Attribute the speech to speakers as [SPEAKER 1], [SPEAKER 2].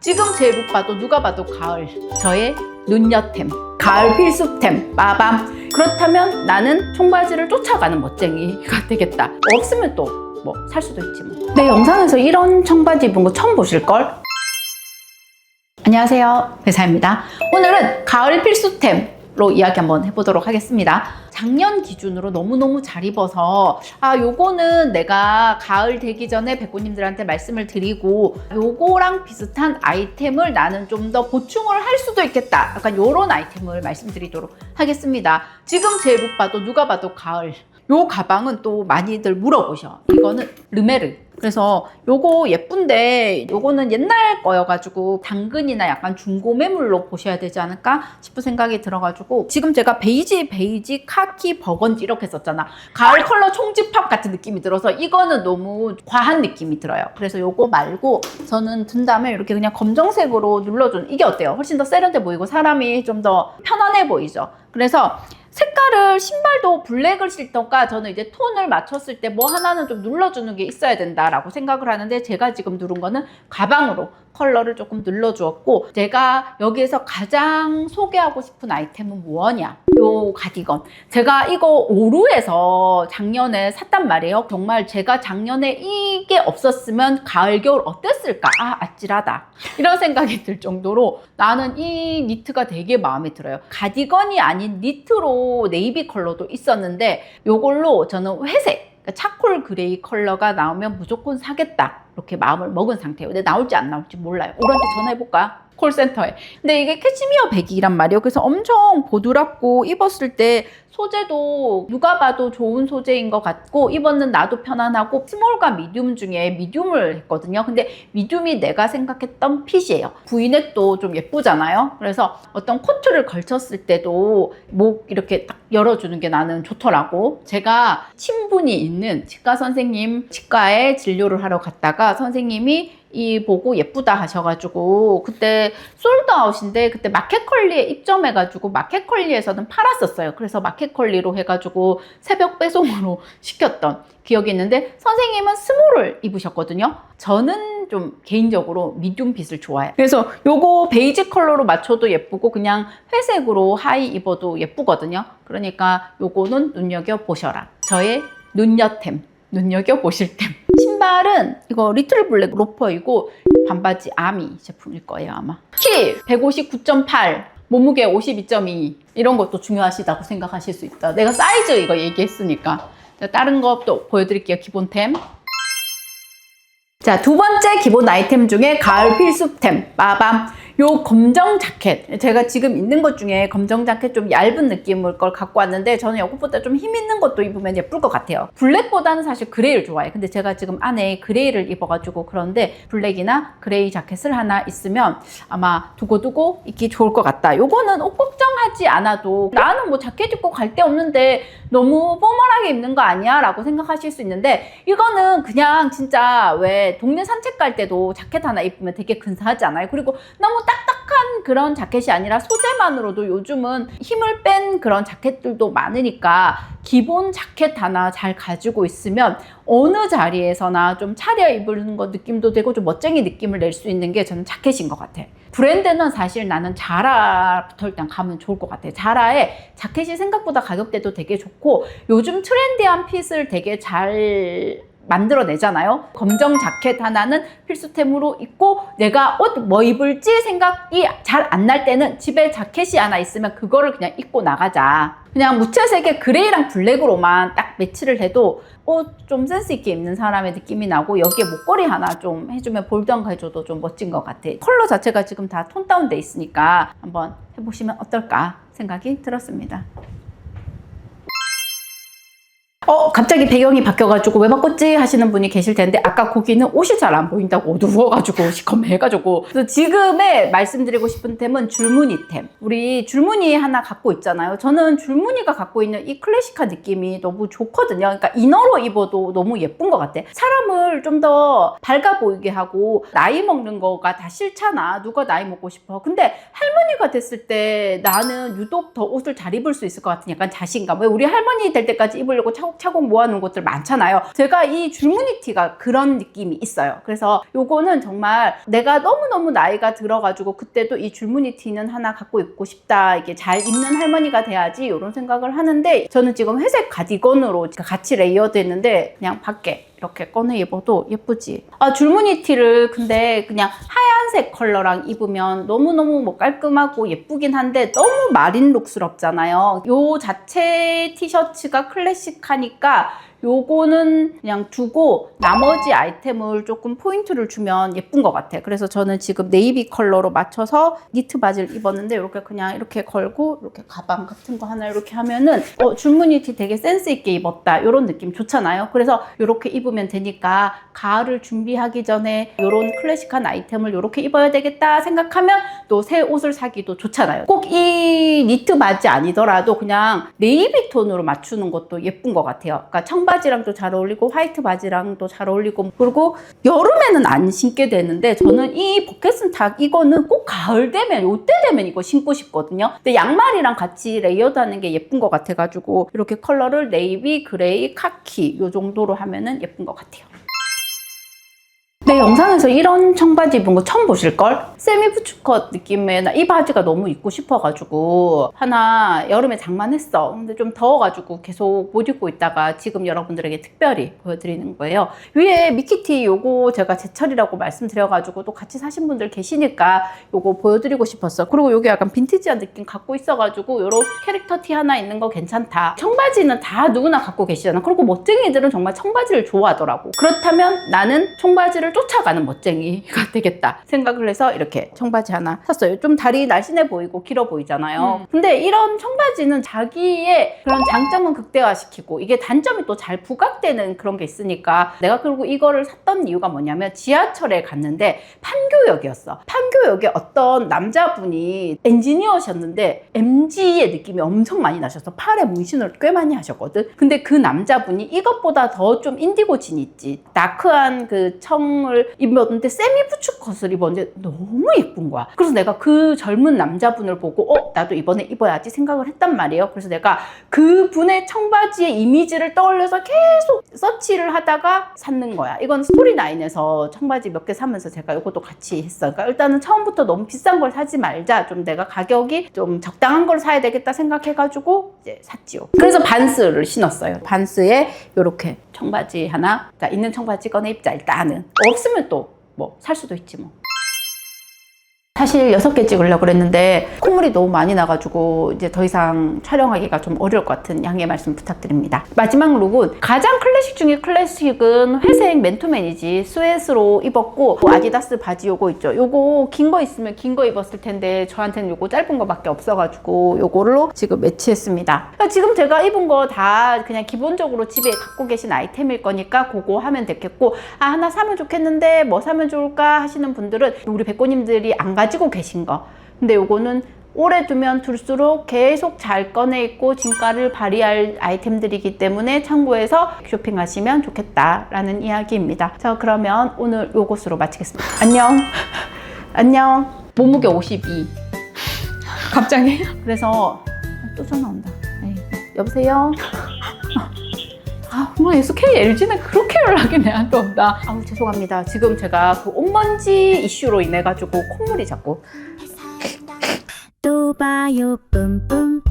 [SPEAKER 1] 지금 제룩 봐도 누가 봐도 가을. 저의 눈여템. 가을 필수템. 빠밤. 그렇다면 나는 청바지를 쫓아가는 멋쟁이가 되겠다. 없으면 또 뭐 살 수도 있지 뭐. 내 영상에서 이런 청바지 입은 거 처음 보실걸? 안녕하세요. 회사입니다. 오늘은 가을 필수템 로 이야기 한번 해보도록 하겠습니다. 작년 기준으로 너무너무 잘 입어서 아 요거는 내가 가을 되기 전에 백구님들한테 말씀을 드리고 요거랑 비슷한 아이템을 나는 좀 더 보충을 할 수도 있겠다. 약간 요런 아이템을 말씀드리도록 하겠습니다. 지금 제 룩 봐도 누가 봐도 가을. 요 가방은 또 많이들 물어보셔. 이거는 르메르. 그래서 요거 예쁜데 요거는 옛날 거여가지고 당근이나 약간 중고 매물로 보셔야 되지 않을까 싶은 생각이 들어가지고 지금 제가 베이지, 베이지, 카키, 버건디 이렇게 썼잖아. 가을 컬러 총집합 같은 느낌이 들어서 이거는 너무 과한 느낌이 들어요. 그래서 요거 말고 저는 든 다음에 이렇게 그냥 검정색으로 눌러준 이게 어때요? 훨씬 더 세련돼 보이고 사람이 좀 더 편안해 보이죠. 그래서 색깔을 신발도 블랙을 신던가 저는 이제 톤을 맞췄을 때 뭐 하나는 좀 눌러주는 게 있어야 된다라고 생각을 하는데 제가 지금 누른 거는 가방으로 컬러를 조금 눌러주었고 제가 여기에서 가장 소개하고 싶은 아이템은 뭐냐 요 가디건. 제가 이거 오루에서 작년에 샀단 말이에요. 정말 제가 작년에 이게 없었으면 가을 겨울 어땠을까? 아 아찔하다. 이런 생각이 들 정도로 나는 이 니트가 되게 마음에 들어요. 가디건이 아닌 니트로 네이비 컬러도 있었는데 요걸로 저는 회색 그러니까 차콜 그레이 컬러가 나오면 무조건 사겠다. 이렇게 마음을 먹은 상태예요. 근데 나올지 안 나올지 몰라요. 오라한테 전화해볼까? 콜센터에. 근데 이게 캐시미어 백이란 말이에요. 그래서 엄청 보드랍고 입었을 때 소재도 누가 봐도 좋은 소재인 것 같고 입었는 나도 편안하고 스몰과 미디움 중에 미디움을 했거든요. 근데 미디움이 내가 생각했던 핏이에요. 브이넥도 좀 예쁘잖아요. 그래서 어떤 코트를 걸쳤을 때도 목 이렇게 딱 열어주는 게 나는 좋더라고. 제가 친분이 있는 치과 선생님 치과에 진료를 하러 갔다가 선생님이 이 보고 예쁘다 하셔가지고 그때 솔드아웃인데 그때 마켓컬리에 입점해가지고 마켓컬리에서는 팔았었어요. 그래서 마켓컬리로 해가지고 새벽 배송으로 시켰던 기억이 있는데 선생님은 스몰을 입으셨거든요. 저는 좀 개인적으로 미디움 핏을 좋아해요. 그래서 요거 베이지 컬러로 맞춰도 예쁘고 그냥 회색으로 하이 입어도 예쁘거든요. 그러니까 요거는 눈여겨 보셔라. 저의 눈여템, 눈여겨 보실 템. 신발은 이거 리틀 블랙 로퍼이고 반바지 아미 제품일 거예요 아마. 키 159.8 몸무게 52.2 이런 것도 중요하시다고 생각하실 수 있다. 내가 사이즈 이거 얘기했으니까. 자, 다른 것도 보여드릴게요 기본템. 자, 두 번째 기본 아이템 중에 가을 필수템, 빠밤. 요 검정 자켓. 제가 지금 있는 것 중에 검정 자켓 좀 얇은 느낌을 걸 갖고 왔는데 저는 이것보다 좀 힘 있는 것도 입으면 예쁠 것 같아요. 블랙보다는 사실 그레이를 좋아해요. 근데 제가 지금 안에 그레이를 입어가지고 그런데 블랙이나 그레이 자켓을 하나 있으면 아마 두고두고 입기 좋을 것 같다. 요거는 옷 걱정하지 않아도 나는 뭐 자켓 입고 갈 데 없는데 너무 포 멀하게 입는 거 아니야? 라고 생각하실 수 있는데 이거는 그냥 진짜 왜 동네 산책 갈 때도 자켓 하나 입으면 되게 근사하지 않아요? 그리고 너무 딱딱한 그런 자켓이 아니라 소재만으로도 요즘은 힘을 뺀 그런 자켓들도 많으니까 기본 자켓 하나 잘 가지고 있으면 어느 자리에서나 좀 차려 입는 거 느낌도 되고 좀 멋쟁이 느낌을 낼 수 있는 게 저는 자켓인 것 같아요. 브랜드는 사실 나는 자라부터 일단 가면 좋을 것 같아요. 자라에 자켓이 생각보다 가격대도 되게 좋고 요즘 트렌디한 핏을 되게 잘 만들어내잖아요. 검정 자켓 하나는 필수템으로 입고 내가 옷 뭐 입을지 생각이 잘 안 날 때는 집에 자켓이 하나 있으면 그거를 그냥 입고 나가자. 그냥 무채색의 그레이랑 블랙으로만 딱 매치를 해도 옷 좀 센스 있게 입는 사람의 느낌이 나고 여기에 목걸이 하나 좀 해주면 볼드한 해줘도 좀 멋진 것 같아. 컬러 자체가 지금 다 톤 다운돼 있으니까 한번 해보시면 어떨까 생각이 들었습니다. 어, 갑자기 배경이 바뀌어가지고 왜 바꿨지 하시는 분이 계실 텐데 아까 거기는 옷이 잘 안 보인다고 어두워가지고 시커매가지고. 그래서 지금에 말씀드리고 싶은 템은 줄무늬템. 우리 줄무늬 하나 갖고 있잖아요. 저는 줄무늬가 갖고 있는 이 클래식한 느낌이 너무 좋거든요. 그러니까 이너로 입어도 너무 예쁜 것 같아. 사람을 좀 더 밝아 보이게 하고 나이 먹는 거가 다 싫잖아. 누가 나이 먹고 싶어. 근데 할머니가 됐을 때 나는 유독 더 옷을 잘 입을 수 있을 것 같은 약간 자신감. 왜 우리 할머니 될 때까지 입으려고 차곡 차곡 모아놓은 것들 많잖아요. 제가 이 줄무늬 티가 그런 느낌이 있어요. 그래서 요거는 정말 내가 너무너무 나이가 들어가지고 그때도 이 줄무늬 티는 하나 갖고 입고 싶다. 이게 잘 입는 할머니가 돼야지 이런 생각을 하는데 저는 지금 회색 가디건으로 같이 레이어드 했는데 그냥 밖에 이렇게 꺼내 입어도 예쁘지. 아, 줄무늬 티를 근데 그냥 하얀 색 컬러랑 입으면 너무너무 뭐 깔끔하고 예쁘긴 한데 너무 마린 룩스럽잖아요. 요 자체 티셔츠가 클래식하니까 요거는 그냥 두고 나머지 아이템을 조금 포인트를 주면 예쁜 것 같아. 그래서 저는 지금 네이비 컬러로 맞춰서 니트 바지를 입었는데 이렇게 그냥 이렇게 걸고 이렇게 가방 같은 거 하나 이렇게 하면은 어, 줄무늬 티 되게 센스 있게 입었다. 이런 느낌 좋잖아요. 그래서 이렇게 입으면 되니까 가을을 준비하기 전에 이런 클래식한 아이템을 이렇게 입어야 되겠다 생각하면 또 새 옷을 사기도 좋잖아요. 꼭 이 니트 바지 아니더라도 그냥 네이비 톤으로 맞추는 것도 예쁜 것 같아요. 그러니까 청바 지랑도 잘 어울리고 화이트 바지랑도 잘 어울리고 그리고 여름에는 안 신게 되는데 저는 이 버켓슨탁 이거는 꼭 가을 되면 요때 되면 이거 신고 싶거든요. 근데 양말이랑 같이 레이어드 하는 게 예쁜 것 같아가지고 이렇게 컬러를 네이비, 그레이, 카키 요 정도로 하면은 예쁜 것 같아요. 내 영상에서 이런 청바지 입은 거 처음 보실걸? 세미 부츠컷 느낌의 나 이 바지가 너무 입고 싶어가지고 하나 여름에 장만했어. 근데 좀 더워가지고 계속 못 입고 있다가 지금 여러분들에게 특별히 보여드리는 거예요. 위에 미키티 요거 제가 제철이라고 말씀드려가지고 또 같이 사신 분들 계시니까 요거 보여드리고 싶었어. 그리고 요게 약간 빈티지한 느낌 갖고 있어가지고 요런 캐릭터 티 하나 있는 거 괜찮다. 청바지는 다 누구나 갖고 계시잖아. 그리고 멋쟁이들은 정말 청바지를 좋아하더라고. 그렇다면 나는 청바지를 쫓아가는 멋쟁이가 되겠다 생각을 해서 이렇게 청바지 하나 샀어요. 좀 다리 날씬해 보이고 길어 보이잖아요. 근데 이런 청바지는 자기의 그런 장점은 극대화시키고 이게 단점이 또 잘 부각되는 그런 게 있으니까 내가 그리고 이거를 샀던 이유가 뭐냐면 지하철에 갔는데 판교역이었어. 판교역에 어떤 남자분이 엔지니어셨는데 MG의 느낌이 엄청 많이 나셔서 팔에 문신을 꽤 많이 하셨거든. 근데 그 남자분이 이것보다 더 좀 인디고 진 있지. 다크한 그 청을 입었는데 세미 부츠컷을 입었는데 너무 예쁜 거야. 그래서 내가 그 젊은 남자분을 보고 어 나도 이번에 입어야지 생각을 했단 말이에요. 그래서 내가 그 분의 청바지의 이미지를 떠올려서 계속 서치를 하다가 샀는 거야. 이건 스토리나인에서 청바지 몇 개 사면서 제가 이것도 같이 했어. 그러니까 일단은 처음부터 너무 비싼 걸 사지 말자. 좀 내가 가격이 좀 적당한 걸 사야 되겠다 생각해가지고 이제 샀지요. 그래서 반스를 신었어요. 반스에 이렇게 청바지 하나, 자, 있는 청바지 꺼내 입자 일단은. 없 으면 또 뭐 살 수도 있지 뭐. 사실 여섯 개 찍으려고 그랬는데 콧물이 너무 많이 나가지고 이제 더 이상 촬영하기가 좀 어려울 것 같은 양해 말씀 부탁드립니다. 마지막 룩은 가장 클래식 중에 클래식은 회색 맨투맨이지 스웨스로 입었고 뭐 아디다스 바지 요거 있죠. 요거 긴 거 있으면 긴 거 입었을 텐데 저한테는 요거 짧은 거밖에 없어가지고 요거로 지금 매치했습니다. 그러니까 지금 제가 입은 거 다 그냥 기본적으로 집에 갖고 계신 아이템일 거니까 그거 하면 되겠고 아 하나 사면 좋겠는데 뭐 사면 좋을까 하시는 분들은 우리 백고님들이 안 가지 고 계신 거 근데 요거는 오래 두면 둘수록 계속 잘 꺼내 입고 진가를 발휘할 아이템들이기 때문에 참고해서 쇼핑하시면 좋겠다라는 이야기입니다. 자 그러면 오늘 요것으로 마치겠습니다. 안녕 안녕 몸무게 52
[SPEAKER 2] 갑자기?
[SPEAKER 1] 그래서 또 전화 온다. 에이, 여보세요? 아, 뭐 SK, LG는 그렇게 연락이 내한테 온다. 아우 죄송합니다. 지금 제가 그 옷먼지 이슈로 인해 가지고 콧물이 자꾸
[SPEAKER 3] 또 봐요 뿜뿜